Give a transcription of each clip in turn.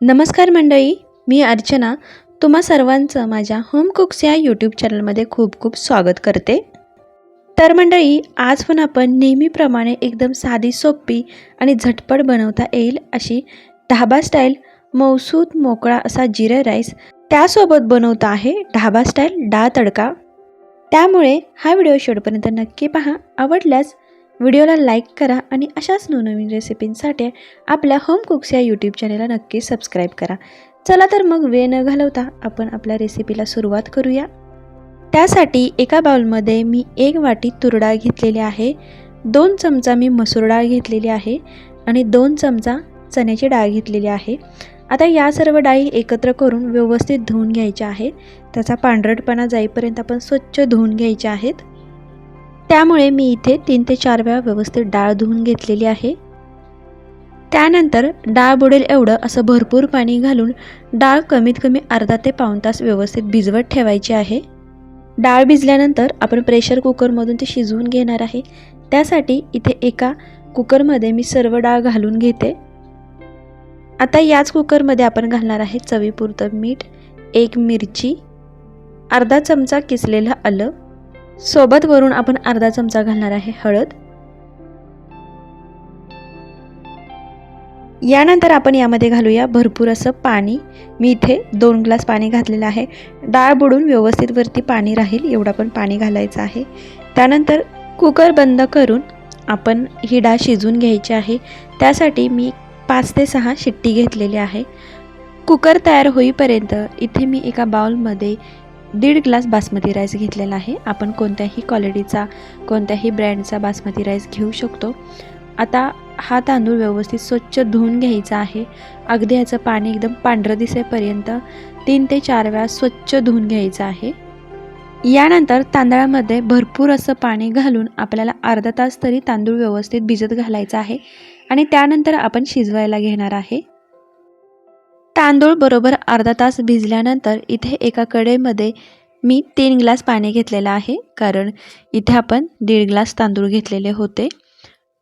नमस्कार मंडळी मी अर्चना. तुम्हा सर्वांचं माझ्या होम कुक्स या यूट्यूब चॅनलमध्ये खूप खूप स्वागत करते. तर मंडळी आज पण आपण नेहमीप्रमाणे एकदम साधी सोपी आणि झटपट बनवता येईल अशी ढाबा स्टाईल मौसूद मोकळा असा जिरा राईस त्यासोबत बनवता आहे ढाबा स्टाईल डाळ तडका. त्यामुळे हा व्हिडिओ शेवटपर्यंत नक्की पहा. आवडल्यास व्हिडिओला लाईक करा आणि अशाच नवनवीन रेसिपींसाठी आपल्या होम कुक्स या यूट्यूब चॅनलला नक्की सबस्क्राईब करा. चला तर मग वेळ न घालवता आपण आपल्या रेसिपीला सुरुवात करूया. त्यासाठी एका बाउलमध्ये मी एक वाटी तूर डाळ घेतलेली आहे दोन चमचा मी मसूर डाळ घेतलेली आहे आणि दोन चमचा चण्याची डाळ घेतलेली आहे. आता या सर्व डाळी एकत्र करून व्यवस्थित धुवून घ्यायच्या आहेत. त्याचा पांढरटपणा जाईपर्यंत आपण स्वच्छ धुवून घ्यायच्या आहेत. त्यामुळे मी इथे तीन ते चार वेळा व्यवस्थित डाळ धुवून घेतलेली आहे. त्यानंतर डाळ बुडेल एवढं असं भरपूर पाणी घालून डाळ कमीत कमी अर्धा ते पाऊण तास व्यवस्थित भिजवत ठेवायची आहे. डाळ भिजल्यानंतर आपण प्रेशर कुकरमधून ते शिजवून घेणार आहे. त्यासाठी इथे एका कुकरमध्ये मी सर्व डाळ घालून घेते. आता याच कुकरमध्ये आपण घालणार आहे चवीपुरतं मीठ एक मिरची अर्धा चमचा किसलेलं आलं सोबत वरून आपण अर्धा चमचा घालणार आहे हळद. यानंतर आपण यामध्ये घालूया भरपूर असं पाणी. मी इथे दोन ग्लास पाणी घातलेलं आहे. डाळ बुडून व्यवस्थित वरती पाणी राहील एवढं पण पाणी घालायचं आहे. त्यानंतर कुकर बंद करून आपण ही डाळ शिजून घ्यायची आहे. त्यासाठी मी पाच ते सहा शिट्टी घेतलेली आहे. कुकर तयार होईपर्यंत इथे मी एका बाउलमध्ये दीड ग्लास बासमती राईस घेतलेला आहे. आपण कोणत्याही क्वालिटीचा कोणत्याही ब्रँडचा बासमती राईस घेऊ शकतो. आता हा तांदूळ व्यवस्थित स्वच्छ धुवून घ्यायचा आहे. अगदी याचं पाणी एकदम पांढरं दिसेपर्यंत तीन ते चार वेळा स्वच्छ धुवून घ्यायचं आहे. यानंतर तांदळामध्ये भरपूर असं पाणी घालून आपल्याला अर्धा तास तरी तांदूळ व्यवस्थित भिजत घालायचा आहे. आणि त्यानंतर आपण शिजवायला घेणार आहे. तांदूळ बरोबर अर्धा तास भिजल्यानंतर इथे एका कडेमध्ये मी तीन ग्लास पाणी घेतलेलं आहे. कारण इथे आपण दीड ग्लास तांदूळ घेतलेले होते.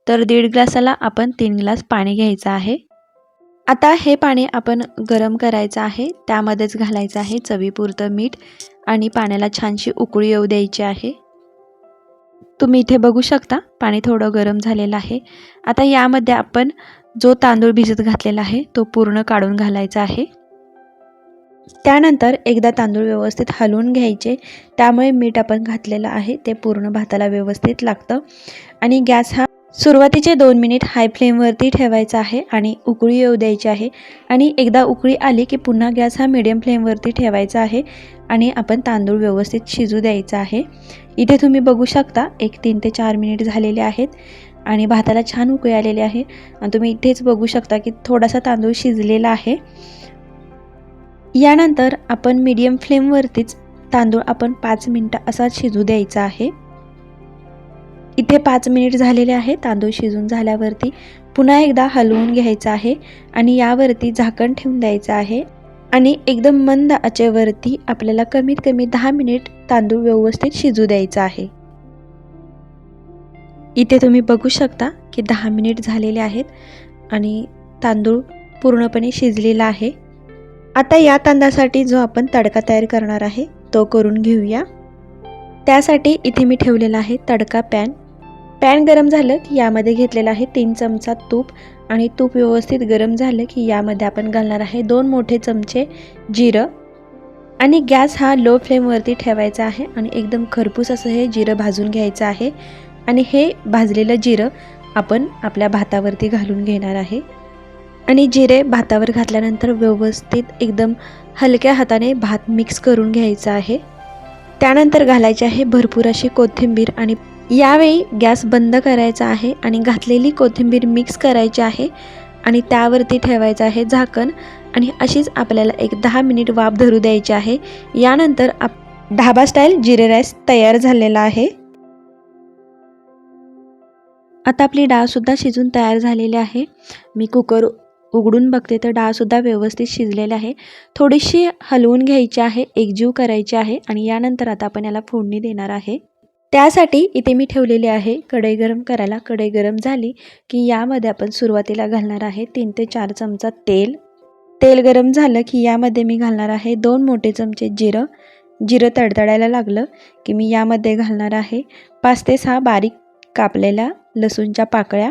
तर दीड ग्लासाला आपण तीन ग्लास पाणी घ्यायचं आहे. आता हे पाणी आपण गरम करायचं आहे. त्यामध्येच घालायचं आहे चवीपुरतं मीठ आणि पाण्याला छानशी उकळी येऊ द्यायची आहे. तुम्ही इथे बघू शकता पाणी थोडं गरम झालेलं आहे. आता यामध्ये आपण जो तांदूळ भिजत घातलेला आहे तो पूर्ण काढून घालायचा आहे. त्यानंतर एकदा तांदूळ व्यवस्थित हलवून घ्यायचे. त्यामुळे मीठ आपण घातलेलं आहे ते पूर्ण भाताला व्यवस्थित लागतं. आणि गॅस हा सुरुवातीचे दोन मिनिट हाय फ्लेमवरती ठेवायचा आहे आणि उकळी येऊ द्यायची आहे. आणि एकदा उकळी आली की पुन्हा गॅस हा मिडियम फ्लेमवरती ठेवायचा आहे आणि आपण तांदूळ व्यवस्थित शिजू द्यायचा आहे. इथे तुम्ही बघू शकता एक तीन ते चार मिनिट झालेले आहेत. आणि भाताला छान उकळी आलेली आहे. आणि तुम्ही इथेच बघू शकता की थोडासा तांदूळ शिजलेला आहे. यानंतर आपण मीडियम फ्लेमवरतीच तांदूळ आपण पाच मिनटं असाच शिजू द्यायचा आहे. इथे पाच मिनिट झालेले आहे. तांदूळ शिजून झाल्यावरती पुन्हा एकदा हलवून घ्यायचं आहे. आणि यावरती झाकण ठेवून द्यायचं आहे. आणि एकदम मंद आचेवरती आपल्याला कमीत कमी दहा मिनिट तांदूळ व्यवस्थित शिजू द्यायचा आहे. इथे तुम्ही बघू शकता की दहा मिनिट झालेले आहेत आणि तांदूळ पूर्णपणे शिजलेला आहे. आता या तांदळासाठी जो आपण तडका तयार करणार आहे तो करून घेऊया. त्यासाठी इथे मी ठेवलेला आहे तडका पॅन. पॅन गरम झालं की यामध्ये घेतलेलं आहे तीन चमचा तूप आणि तूप व्यवस्थित गरम झालं की यामध्ये आपण घालणार आहे दोन मोठे चमचे जिरं. आणि गॅस हा लो फ्लेमवरती ठेवायचा आहे आणि एकदम खरपूस असं हे जिरं भाजून घ्यायचं आहे. आणि हे भाजलेलं जिरं आपण आपल्या भातावरती घालून घेणार आहे. आणि जिरे भातावर घातल्यानंतर व्यवस्थित एकदम हलक्या हाताने भात मिक्स करून घ्यायचा आहे. त्यानंतर घालायचे आहे भरपूर अशी कोथिंबीर आणि यावेळी गॅस बंद करायचा आहे आणि घातलेली कोथिंबीर मिक्स करायची आहे आणि त्यावरती ठेवायचं आहे झाकण आणि अशीच आपल्याला एक दहा मिनिट वाफ धरू द्यायची आहे. यानंतर आप ढाबा स्टाईल जिरे राईस तयार झालेला आहे. आता आपली डाळसुद्धा शिजून तयार झालेली आहे. मी कुकर उघडून बघते तर डाळसुद्धा व्यवस्थित शिजलेली आहे. थोडीशी हलवून घ्यायची आहे एकजीव करायची आहे आणि यानंतर आता आपण याला फोडणी देणार आहे. त्यासाठी इथे मी ठेवलेली आहे कढई गरम करायला. कढई गरम झाली की यामध्ये आपण सुरुवातीला घालणार आहे तीन ते चार चमचा तेल. तेल गरम झालं की यामध्ये मी घालणार आहे दोन मोठे चमचे जिरं. जिरं तडतडायला लागलं की मी यामध्ये घालणार आहे पाच ते सहा बारीक कापलेल्या लसूणच्या पाकळ्या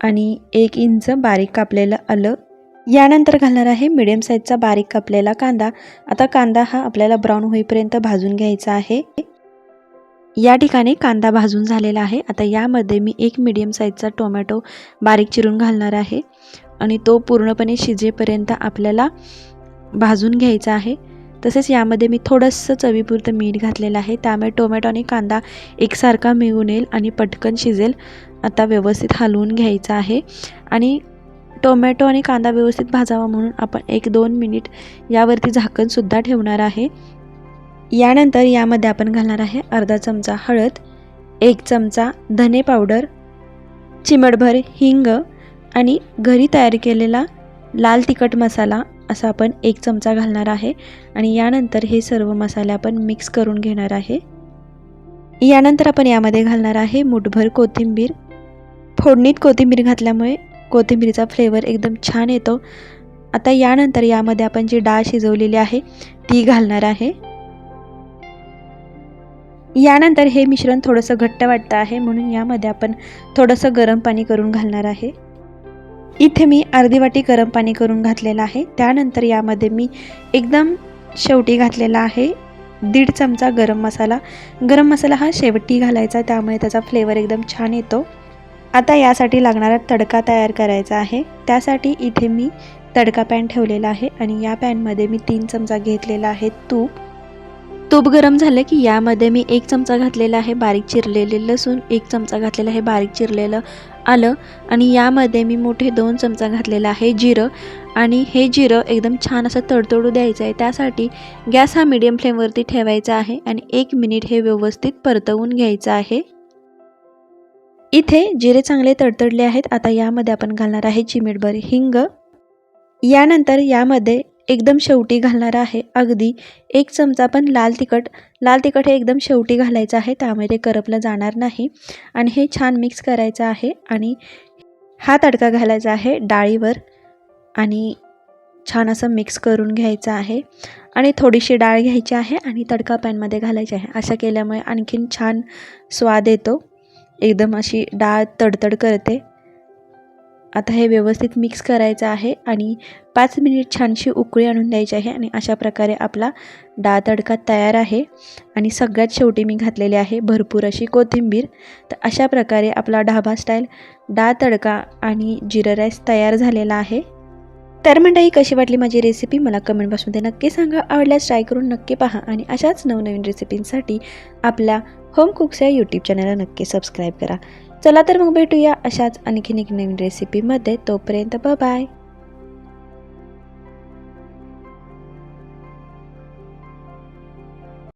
आणि एक इंच बारीक कापलेलं आलं. यानंतर घालणार आहे मिडियम साईजचा बारीक कापलेला कांदा. आता कांदा हा आपल्याला ब्राऊन होईपर्यंत भाजून घ्यायचा आहे. या ठिकाणी कांदा भाजून झालेला आहे. आता यामध्ये मी एक मिडियम साईजचा टोमॅटो बारीक चिरून घालणार आहे. आणि तो पूर्णपणे शिजेपर्यंत आपल्याला भाजून घ्यायचा आहे. तसेच यामध्ये मी थोडंसं चवीपुरतं मीठ घातलेलं आहे. त्यामुळे टोमॅटो आणि कांदा एकसारखा मिळून येईल आणि पटकन शिजेल. आता व्यवस्थित हलवून घ्यायचं आहे. आणि टोमॅटो आणि कांदा व्यवस्थित भाजावा म्हणून आपण एक दोन मिनिट यावरती झाकणसुद्धा ठेवणार आहे. यानंतर यामध्ये आपण घालणार आहे अर्धा चमचा हळद एक चमचा धने पावडर चिमडभर हिंग आणि घरी तयार केलेला लाल तिखट मसाला असा आपण एक चमचा घालणार आहे आणि यानंतर हे सर्व मसाले आपण मिक्स करून घेणार आहे. यानंतर आपण यामध्ये घालणार आहे मुठभर कोथिंबीर. फोडणीत कोथिंबीर घातल्यामुळे कोथिंबीरीचा फ्लेवर एकदम छान येतो. आता यानंतर यामध्ये आपण जी डाळ शिजवलेली आहे ती घालणार आहे. यानंतर हे मिश्रण थोडंसं घट्ट वाटतं आहे म्हणून यामध्ये आपण थोडंसं गरम पाणी करून घालणार आहे. इथे मी अर्धी वाटी गरम पाणी करून घातलेलं आहे. त्यानंतर यामध्ये मी एकदम शेवटी घातलेला आहे दीड चमचा गरम मसाला. गरम मसाला हा शेवटी घालायचा त्यामुळे त्याचा फ्लेवर एकदम छान येतो. आता यासाठी लागणारा तडका तयार करायचा आहे. त्यासाठी इथे मी तडका पॅन ठेवलेला आहे आणि या पॅनमध्ये मी तीन चमचा घेतलेला आहे तूप. तूप गरम झालं की यामध्ये मी एक चमचा घातलेला आहे बारीक चिरलेले लसूण एक चमचा घातलेला आहे बारीक चिरलेलं आलं आणि यामध्ये मी मोठे दोन चमचा घातलेला आहे जिरं आणि हे जिरं एकदम छान असं तडतडू द्यायचं आहे. त्यासाठी गॅस हा मिडियम फ्लेमवरती ठेवायचा आहे आणि एक मिनिट हे व्यवस्थित परतवून घ्यायचं आहे. इथे जिरे चांगले तडतडले आहेत. आता यामध्ये आपण घालणार आहे चिमिटभर हिंग. यानंतर यामध्ये एकदम शेवटी घालणार आहे. अगदी एक चमचा पण लाल तिखट लाल तिखट हे एकदम शेवटी घालायचं आहे त्यामुळे ते करपलं जाणार नाही. आणि हे छान मिक्स करायचं आहे आणि हा तडका घालायचा आहे डाळीवर आणि छान असं मिक्स करून घ्यायचं आहे. आणि थोडीशी डाळ घ्यायची आहे आणि तडका पॅनमध्ये घालायची आहे. असं केल्यामुळे आणखीन छान स्वाद येतो. एकदम अशी डाळ तडतड करते. आता हे व्यवस्थित मिक्स करायचं आहे आणि पाच मिनिट छानशी उकळी आणून द्यायची आहे आणि अशा प्रकारे आपला डाळ तडका तयार आहे. आणि सगळ्यात शेवटी मी घातलेली आहे भरपूर अशी कोथिंबीर. तर अशा प्रकारे आपला ढाबा स्टाईल डाळ तडका आणि जिरं राईस तयार झालेला आहे. तर मंडळी कशी वाटली माझी रेसिपी मला कमेंट बॉक्समध्ये नक्की सांगा. आवडल्यास ट्राय करून नक्की पहा आणि अशाच नवनवीन रेसिपींसाठी आपल्या होम कुक्स या यूट्यूब चॅनलला नक्की सबस्क्राईब करा. चला तर मग भेटूया अशाच आणखीन एक नवीन रेसिपीमध्ये तोपर्यंत बाय